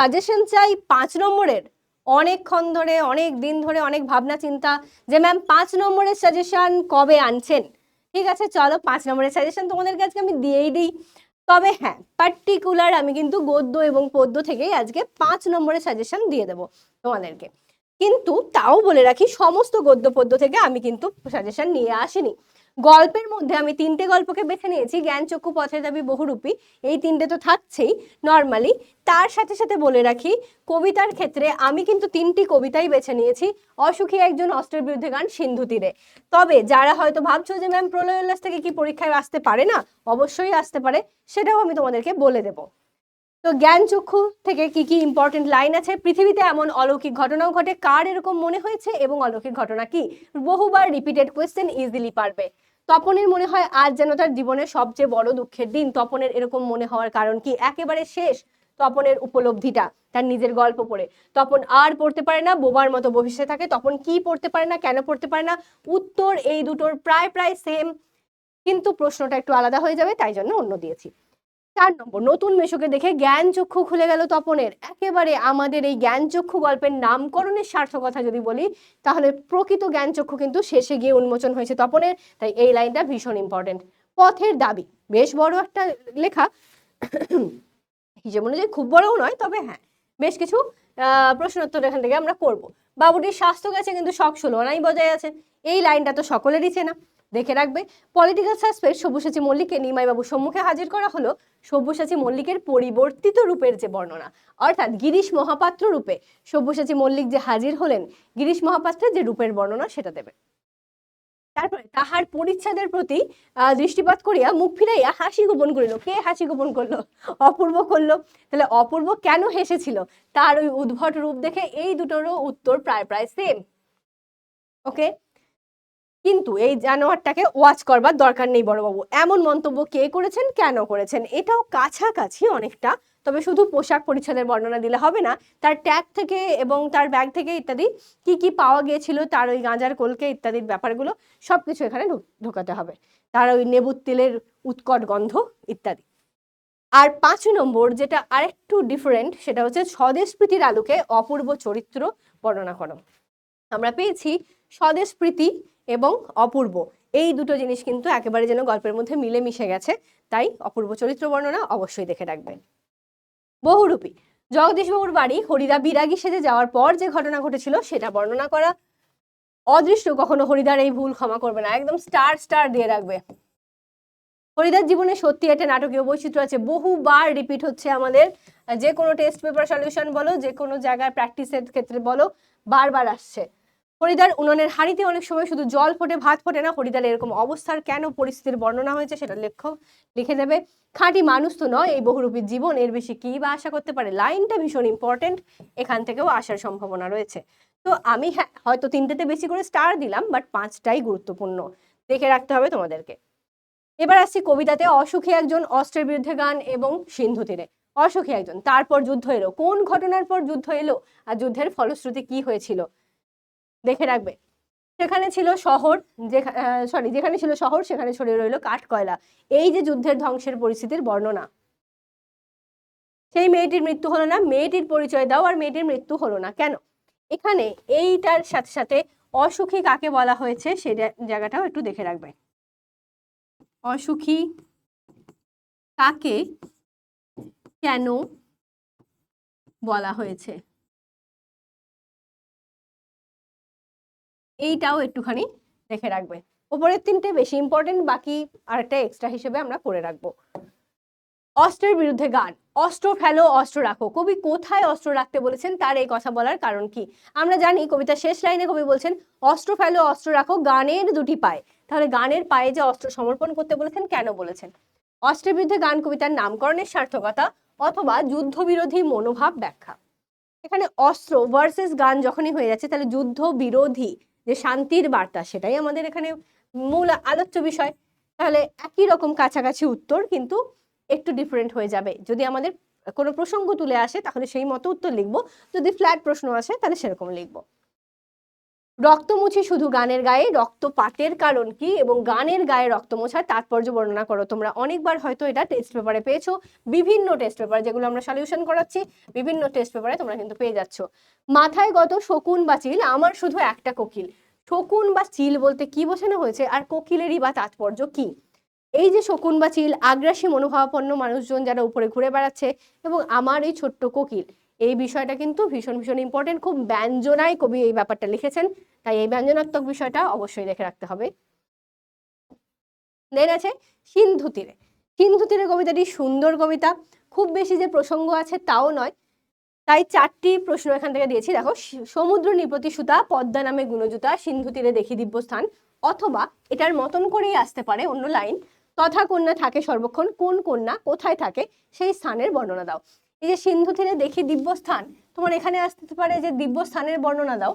Suggestion চাই পাঁচ নম্বরের। অনেকক্ষণ ধরে, অনেক দিন ধরে, অনেক ভাবনা, চিন্তা যে ম্যাম পাঁচ নম্বরের সাজেশন কবে আনছেন? ঠিক আছে, চলো পাঁচ নম্বরের সাজেশন তোমাদেরকে আজকে আমি দিয়েই দিই। তবে হ্যাঁ পার্টিকুলার আমি কিন্তু গদ্য এবং পদ্য থেকেই আজকে পাঁচ নম্বরের সাজেশন দিয়ে দেবো তোমাদেরকে। কিন্তু তাও বলে রাখি, সমস্ত গদ্য, পদ্য থেকে আমি কিন্তু সাজেশন নিয়ে আসিনি। গল্পের মধ্যে আমি তিনটে গল্পকে বেছে নিয়েছি জ্ঞানচক্ষু পথের দাবি, বহুরূপী। এই তিনটে তো থাকছেই নর্মালি তার সাথে সাথে বলে রাখি, কবিতার ক্ষেত্রে আমি কিন্তু তিনটি কবিতাই বেছে নিয়েছি, অসুখী একজন অস্ত্রের বিরুদ্ধে গান সিন্ধু তীরে। তবে যারা হয়তো ভাবছ যে ম্যাম প্রলয় উল্লাস থেকে কি পরীক্ষায় আসতে পারে না? অবশ্যই আসতে পারে, সেটাও আমি তোমাদেরকে বলে দেবো। তো জ্ঞানচক্ষু থেকে কি কি ইম্পর্টেন্ট লাইন আছে? পৃথিবীতে এমন অলৌকিক ঘটনাও ঘটে। কার এরকম মনে হয়েছে এবং অলৌকিক ঘটনা কি? বহুবার রিপিটেড কোয়েশ্চেন ইজিলি পারবে। তপনের মনে হয় আজ যেন তার জীবনের সবচেয়ে বড় দুঃখের দিন। তপনের এরকম মনে হওয়ার কারণ কি? একেবারে শেষ তপনের উপলব্ধিটা তার নিজের গল্প পড়ে। তপন আর পড়তে পারে না, বোবার মতো ভবিষ্যতে থাকে। তপন কি পড়তে পারে না, কেন পড়তে পারে না? উত্তর এই দুটোর প্রায় প্রায় সেম কিন্তু প্রশ্নটা একটু আলাদা হয়ে যাবে, তাই জন্য অন্য দিয়েছি। চার নম্বর, নতুন মেশোকে দেখে জ্ঞান চক্ষু খুলে গেল তপনের। একেবারে আমাদের এই জ্ঞান চক্ষু গল্পের নামকরণের সার্থকতা যদি বলি, তাহলে প্রকৃত জ্ঞান চক্ষু কিন্তু শেষে গিয়ে উন্মোচন হয়েছে তপনের, তাই এই লাইনটা ভীষণ ইম্পর্টেন্ট পথের দাবি, বেশ বড় একটা লেখা, হিসেব অনুযায়ী খুব বড়ও নয়, তবে হ্যাঁ বেশ কিছু প্রশ্নোত্তর এখান থেকে আমরা করব। বাবুটির স্বাস্থ্য গেছে কিন্তু শখ ষোলো বজায় আছে, এই লাইনটা তো সকলেরই চেনা। দেখে রাখবে। পলিটিক্যাল সাসপেক্ট সব্যসাচী মল্লিককে নিমাইবাবু সম্মুখে হাজির করা হলো সব্যসাচী মল্লিকের পরিবর্তিত রূপের যে বর্ণনা, অর্থাৎ গিরিশ মহাপাত্র রূপে সব্যসাচী মল্লিক যে হাজির হলেন, গিরিশ মহাপাত্রের যে রূপের বর্ণনা সেটা দেবে। তারপরে তাহার পরিচ্ছাদের প্রতি দৃষ্টিপাত করিয়া মুখ ফিরাইয়া হাসি গোপন করিল। কে হাসি গোপন করল? অপূর্ব করল। তাহলে অপূর্ব কেন হেসেছিল? তার ওই উদ্ভট রূপ দেখে এই দুটোরও উত্তর প্রায় প্রায় সেম ওকে কিন্তু এই জানোয়ারটাকে ওয়াচ করবার দরকার নেই বড়বাবু। এমন মন্তব্য কে করেছেন, কেন করেছেন, এটাও কাছাকাছি অনেকটা। তবে শুধু পোশাক পরিচ্ছদের বর্ণনা দিলে হবে না, তার ট্যাগ থেকে এবং তার ব্যাগ থেকে ইত্যাদি কি কি পাওয়া গিয়েছিল, তার ওই গাঁজার কলকে ইত্যাদির ব্যাপারগুলো সব কিছু এখানে ঢুক- ঢোকাতে হবে। তার ওই নেবুর তেলের উৎকট গন্ধ ইত্যাদি। আর পাঁচ নম্বর যেটা আরেকটু ডিফারেন্ট সেটা হচ্ছে স্বদেশ প্রীতির আলোকে অপূর্ব চরিত্র বর্ণনা করো। আমরা পেয়েছি স্বদেশ প্রীতি এবং অপূর্ব। এই দুটো জিনিস কিন্তু একেবারে যেন গল্পের মধ্যে মিলে মিশে গেছে, তাই অপূর্ব চরিত্র বর্ণনা অবশ্যই দেখে রাখবেন। বহুরূপী জগদীশবাবুর বাড়ি হরিদা বিরাগী সেজে যাওয়ার পর যে ঘটনা ঘটেছিল সেটা বর্ণনা করা অদৃষ্ট কখনো হরিদার এই ভুল ক্ষমা করবে না, একদম স্টার স্টার দিয়ে রাখবে। হরিদার জীবনে সত্যি একটা নাটকীয় বৈচিত্র্য আছে, বহুবার রিপিট হচ্ছে আমাদের, যে কোনো টেস্ট পেপার সলিউশন বলো, যে কোনো জায়গায় প্র্যাকটিসের ক্ষেত্রে বলো, বারবার আসছে। হরিদার উনুনের হাঁড়িতে অনেক সময় শুধু জল ফোটে, ভাত ফোটে না। হরিদার এরকম অবস্থার কেন পরিস্থিতির বর্ণনা হয়েছে সেটা লেখক লিখে দেবে। খাঁটি মানুষ তো নয়, এই বহুরূপী জীবন। এর বেশি কি বা আশা করতে পারে? লাইনটা ভীষণ ইম্পর্টেন্ট এখান থেকেও আসার সম্ভাবনা রয়েছে। তো আমি হ্যাঁ হয়তো তিনটেতে বেশি করে স্টার দিলাম বাট পাঁচটাই গুরুত্বপূর্ণ। দেখে রাখতে হবে তোমাদেরকে। এবার আসছি কবিতাতে। অসুখী একজন অস্ত্রের বিরুদ্ধে গান এবং সিন্ধু তীরে। অসুখী একজন। তারপর যুদ্ধ এলো। কোন ঘটনার পর যুদ্ধ এলো? আর যুদ্ধের ফলশ্রুতি কি হয়েছিল? দেখে রাখবে। সেখানে ছিল শহর সরি যেখানে ছিল শহর, সেখানে ছড়িয়ে রইল কাঠ কয়লা। এই যে যুদ্ধের ধ্বংসের পরিস্থিতির বর্ণনা। সেই মেয়েটির মৃত্যু হলো না, মেয়েটির পরিচয় দাও আর মেয়েটির মৃত্যু হলো না। কেন? এখানে এইটার সাথে সাথে অসুখী কাকে বলা হয়েছে সেই জায়গাটাও একটু দেখে রাখবে। অসুখী কাকে কেন বলা হয়েছে? এইটাও একটুখানি দেখে রাখবে। ওপরের তিনটে বেশি ইম্পর্টেন্ট বাকি আরেকটা এক্সট্রা হিসেবে আমরা করে রাখব। অস্ত্রের বিরুদ্ধে গান। অস্ত্র ফেলো, অস্ত্র রাখো। কবি কোথায় অস্ত্র রাখতে বলেছেন তার এই কথা বলার কারণ কি? আমরা জানি কবিতার শেষ লাইনে কবি বলছেন, অস্ত্র ফেলো, অস্ত্র রাখো, গানের দুটি পায়ে। তাহলে গানের পায়ে যে অস্ত্র সমর্পণ করতে বলেছেন, কেন বলেছেন? অস্ত্রের বিরুদ্ধে গান কবিতার নামকরণের সার্থকতা অথবা যুদ্ধবিরোধী মনোভাব ব্যাখ্যা। এখানে অস্ত্র ভার্সেস গান যখনই হয়ে যাচ্ছে, তাহলে যুদ্ধ বিরোধী যে শান্তির বার্তা, সেটাই আমাদের এখানে মূল আলোচ্য বিষয়। তাহলে একই রকম কাছাকাছি উত্তর কিন্তু একটু ডিফারেন্ট হয়ে যাবে। যদি আমাদের কোনো প্রসঙ্গ তুলে আসে, তাহলে সেই মতো উত্তর লিখব। যদি ফ্ল্যাট প্রশ্ন আসে, তাহলে সেরকম লিখব। রক্তমুছি শুধু গানের গায়ে, রক্তপাতের কারণ কি এবং গানের গায়ে রক্ত মোছার তাৎপর্য বর্ণনা করো। তোমরা অনেকবার হয়তো এটা টেস্ট পেপারে পেয়েছ। বিভিন্ন টেস্ট পেপার যেগুলো আমরা সলিউশন করাচ্ছি, বিভিন্ন টেস্ট পেপারে তোমরা কিন্তু পেয়ে যাচ্ছ। মাথায় গত শকুন বা চিল, আমার শুধু একটা কোকিল। শকুন বা চিল বলতে কি বোঝানো হয়েছে আর কোকিলেরই বা তাৎপর্য কি? এই যে শকুন বা চিল, আগ্রাসী মনোভাবাপন্ন মানুষজন যারা উপরে ঘুরে বেড়াচ্ছে এবং আমার এই ছোট্ট কোকিল। এই বিষয়টা কিন্তু ভীষণ ভীষণ ইম্পর্টেন্ট খুব ব্যঞ্জনায় কবি এই ব্যাপারটা লিখেছেন। তাই এই ব্যঞ্জনাত্মক বিষয়টা অবশ্যই দেখে রাখতে হবে। দেন আছে সিন্ধু তীরে। সিন্ধু তীরে কবিতাটি সুন্দর কবিতা। খুব বেশি যে প্রসঙ্গ আছে তাও নয়। তাই চারটি প্রশ্ন এখান থেকে দিয়েছি। দেখো সমুদ্র নিপতি সুতা পদ্মা নামে গুণজুতা, সিন্ধু তীরে দেখি দিব্যস্থান, অথবা এটার মতন করেই আসতে পারে অন্য লাইন, তথা কন্যা থাকে সর্বক্ষণ, কোন কন্যা কোথায় থাকে সেই স্থানের বর্ণনা দাও। এই যে সিন্ধু তীরে দেখি দিব্যস্থান, তোমার এখানে আসতে পারে যে দিব্যস্থানের বর্ণনা দাও।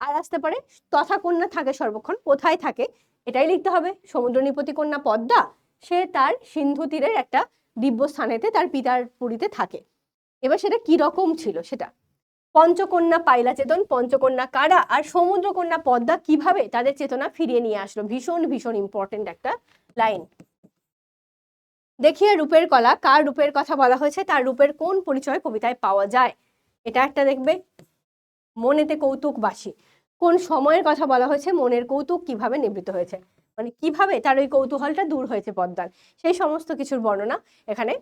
আর আসতে পারে। তথা কন্যা থাকে সর্বক্ষণ, কোথায় থাকে, এটাই লিখতে হবে। সমুদ্র নিপতি কন্যা পদ্মা, সে তার সিন্ধু তীরের একটা দিব্য স্থানেতে তার পিতার পুরীতে থাকে। এবার সেটা কি রকম ছিল সেটা? পঞ্চকন্যা পাইলা চেতন পঞ্চকন্যা কারা আর সমুদ্রকন্যা পদ্মা কীভাবে তাদের চেতনা ফিরিয়ে নিয়ে আসলো? ভীষণ ভীষণ ইম্পর্টেন্ট একটা লাইন দেখিয়ে রূপের কলা, কার রূপের কথা বলা হয়েছে, তার রূপের কোন পরিচয় কবিতায় পাওয়া যায়? এটা একটা দেখবে। মনেতে কৌতুক বাসি। কোন সময়ের কথা বলা হয়েছে, মনের কৌতুক কীভাবে নিবৃত হয়েছে? মানে কীভাবে তার ওই কৌতূহলটা দূর হয়েছে পদ্মার? সেই সমস্ত কিছুর বর্ণনা এখানে।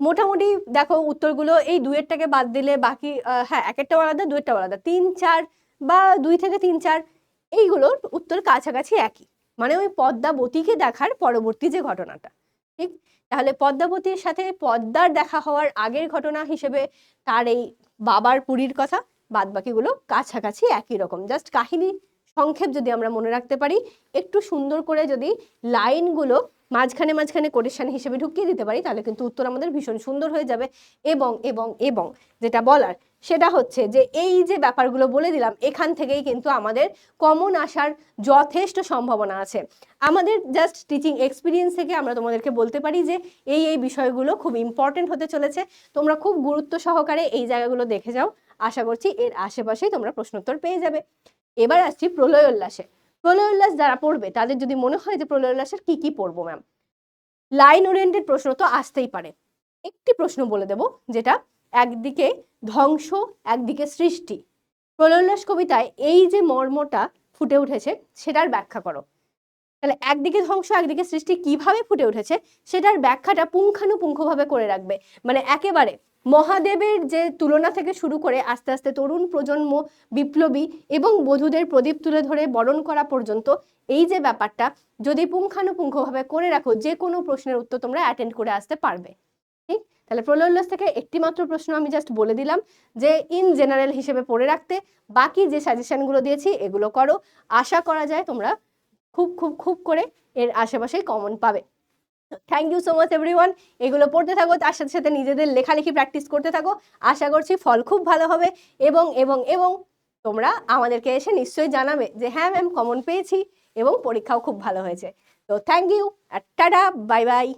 মোটামুটি দেখো উত্তরগুলো এই দুয়েরটাকে বাদ দিলে বাকি হ্যাঁ এক একটা আলাদা দুয়েরটা আলাদা। তিন, চার বা দুই থেকে তিন, চার, এইগুলোর উত্তর কাছাকাছি একই। মানে ওই পদ্মাবতীকে দেখার পরবর্তী যে ঘটনাটা। ঠিক? তাহলে পদ্মাবতীর সাথে পদ্মার দেখা হওয়ার আগের ঘটনা হিসেবে তার এই বাবার পুরীর কথা বাদ বাকিগুলো কাছাকাছি একই রকম। জাস্ট কাহিনী সংক্ষেপ যদি আমরা মনে রাখতে পারি, একটু সুন্দর করে যদি লাইনগুলো মাঝখানে মাঝখানে কোটেশন হিসেবে ঢুকিয়ে দিতে পারি, তাহলে কিন্তু উত্তর আমাদের ভীষণ সুন্দর হয়ে যাবে। এবং এবং এবং যেটা বলার, সেটা হচ্ছে যে এই যে ব্যাপারগুলো বলে দিলাম, এখান থেকেই কিন্তু আমাদের কমন আসার যথেষ্ট সম্ভাবনা আছে। আমাদের জাস্ট টিচিং এক্সপিরিয়েন্স থেকে আমরা তোমাদেরকে বলতে পারি যে এই এই বিষয়গুলো খুব ইম্পর্টেন্ট হতে চলেছে। তোমরা খুব গুরুত্ব সহকারে এই জায়গাগুলো দেখে যাও। আশা করছি এর আশেপাশেই তোমরা প্রশ্নোত্তর পেয়ে যাবে। এবার আসছি প্রলয় উল্লাসে। প্রলয় উল্লাস যারা পড়বে, তাদের যদি মনে হয় যে প্রলয় উল্লাসের কি কি পড়ব ম্যাম লাইন ওরিয়েন্টেড প্রশ্ন তো আসতেই পারে। একটি প্রশ্ন বলে দেব, যেটা একদিকে ধ্বংস, একদিকে সৃষ্টি। প্রলয়োল্লাস কবিতায় এই যে মর্মটা ফুটে উঠেছে, সেটার ব্যাখ্যা করো। তাহলে একদিকে ধ্বংস, একদিকে সৃষ্টি কীভাবে ফুটে উঠেছে, সেটার ব্যাখ্যাটা পুঙ্খানুপুঙ্খভাবে করে রাখবে। মানে একেবারে মহাদেবের যে তুলনা থেকে শুরু করে আস্তে আস্তে তরুণ প্রজন্ম, বিপ্লবী এবং বধূদের প্রদীপ তুলে ধরে বরণ করা পর্যন্ত এই যে ব্যাপারটা, যদি পুঙ্খানুপুঙ্খভাবে করে রাখো, যে কোনো প্রশ্নের উত্তর তোমরা অ্যাটেন্ড করে আসতে পারবে। ঠিক তাহলে প্রলয়োল্লাস থেকে একটি মাত্র প্রশ্ন আমি জাস্ট বলে দিলাম যে ইন জেনারেল হিসেবে পড়ে রাখতে বাকি যে সাজেশনগুলো দিয়েছি, এগুলো করো। আশা করা যায় তোমরা খুব খুব খুব করে এর আশেপাশেই কমন পাবে। Thank you so much everyone এগুলো পড়তে থাকো, তার সাথে সাথে নিজেদের লেখালেখি প্র্যাকটিস করতে থাকো। আশা করছি ফল খুব ভালো হবে। এবং এবং এবং তোমরা আমাদেরকে এসে নিশ্চয়ই জানাবে যে হ্যাঁ ম্যাম কমন পেয়েছি এবং পরীক্ষাও খুব ভালো হয়েছে। তো thank you tata bye bye